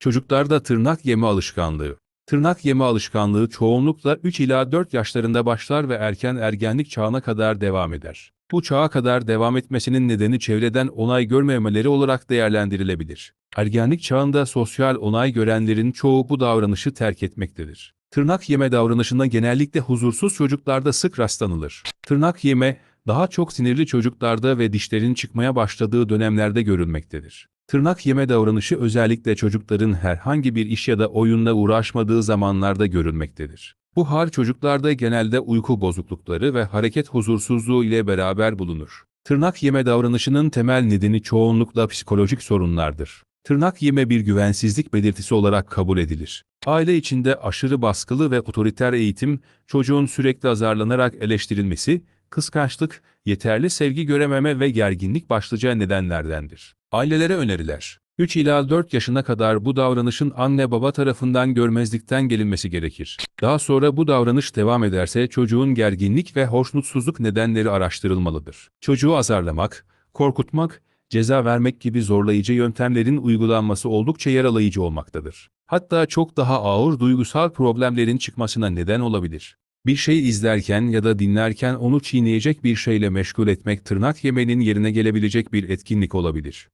Çocuklarda tırnak yeme alışkanlığı. Tırnak yeme alışkanlığı çoğunlukla 3 ila 4 yaşlarında başlar ve erken ergenlik çağına kadar devam eder. Bu çağa kadar devam etmesinin nedeni çevreden onay görmemeleri olarak değerlendirilebilir. Ergenlik çağında sosyal onay görenlerin çoğu bu davranışı terk etmektedir. Tırnak yeme davranışına genellikle huzursuz çocuklarda sık rastlanılır. Tırnak yeme, daha çok sinirli çocuklarda ve dişlerin çıkmaya başladığı dönemlerde görülmektedir. Tırnak yeme davranışı özellikle çocukların herhangi bir iş ya da oyunla uğraşmadığı zamanlarda görülmektedir. Bu hal çocuklarda genelde uyku bozuklukları ve hareket huzursuzluğu ile beraber bulunur. Tırnak yeme davranışının temel nedeni çoğunlukla psikolojik sorunlardır. Tırnak yeme bir güvensizlik belirtisi olarak kabul edilir. Aile içinde aşırı baskılı ve otoriter eğitim, çocuğun sürekli azarlanarak eleştirilmesi, kıskançlık, yeterli sevgi görememe ve gerginlik başlıca nedenlerdendir. Ailelere öneriler. 3 ila 4 yaşına kadar bu davranışın anne baba tarafından görmezlikten gelinmesi gerekir. Daha sonra bu davranış devam ederse çocuğun gerginlik ve hoşnutsuzluk nedenleri araştırılmalıdır. Çocuğu azarlamak, korkutmak, ceza vermek gibi zorlayıcı yöntemlerin uygulanması oldukça yaralayıcı olmaktadır. Hatta çok daha ağır duygusal problemlerin çıkmasına neden olabilir. Bir şey izlerken ya da dinlerken onu çiğneyecek bir şeyle meşgul etmek tırnak yemenin yerine gelebilecek bir etkinlik olabilir.